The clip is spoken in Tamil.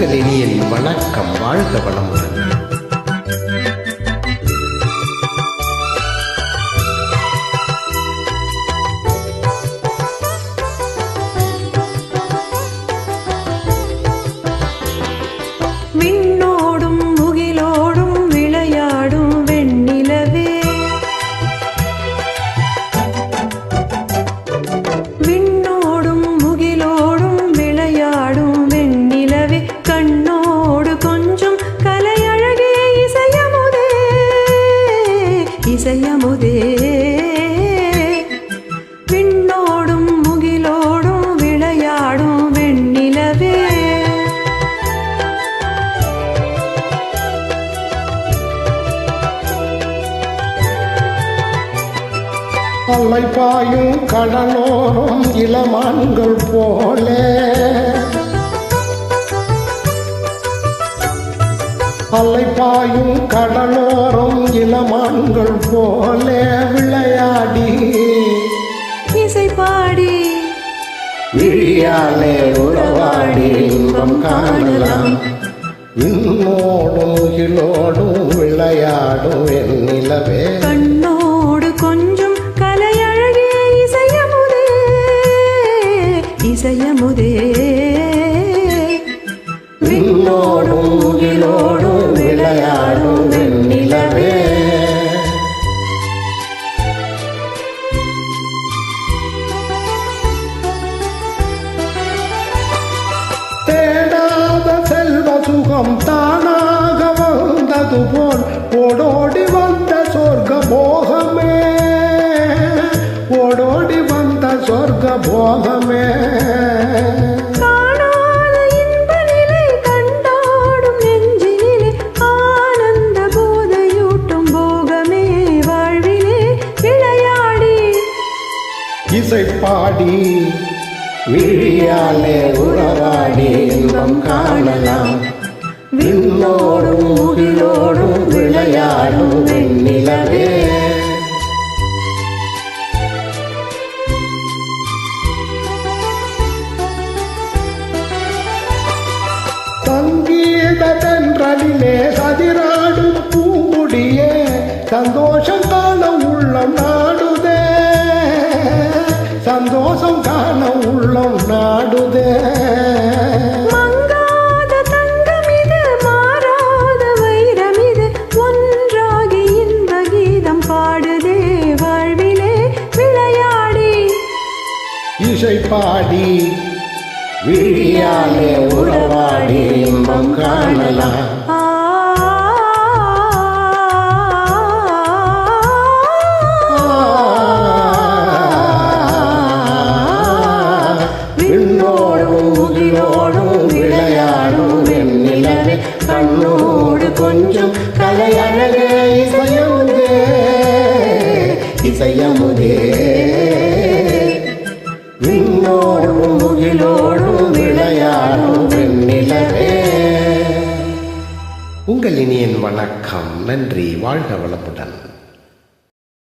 உங்கள் இனியின் வணக்கம் வாழ்க வளமுடன். அலை பாயும் கடலோரம் இளமான்கள் போல. அலை பாயும் கடலோரம் இளமான்கள் போல. விளையாடி. இசை பாடி. விழியாலே உறவாடி இன்பம் காணலாம். இன்னோடும் முகிலோடும் விளையாடும் என் நிலவே. இசையமுதே விண்ணோடும் முகிலோடும் விளையாடும் வெண்ணிலவே. தேடாத செல்வ சுகம் தானாக வந்தது போல் ஓடோடி வந்த சொர்க்க போகமே. ஓடோடி வந்த சொர்க்க போகமே. இசை பாடி விழியாலே உறவாடி இன்பம் காணலாம். விண்ணோடும் முகிலோடும் விளையாடும் வெண்ணிலவே. சங்கீத தென்றலிலே விளையாடி. இசை பாடி விழியாலே உறவாடி இன்பம் காணலாம். கண்ணோடு கொஞ்சம் கலை அழகே இசையமுதே இசையமுதே. விண்ணோடும் முகிலோடும் விளையாடும் வெண்ணிலவே. உங்கள் இனியன் வணக்கம். நன்றி. வாழ்க வளப்புடன்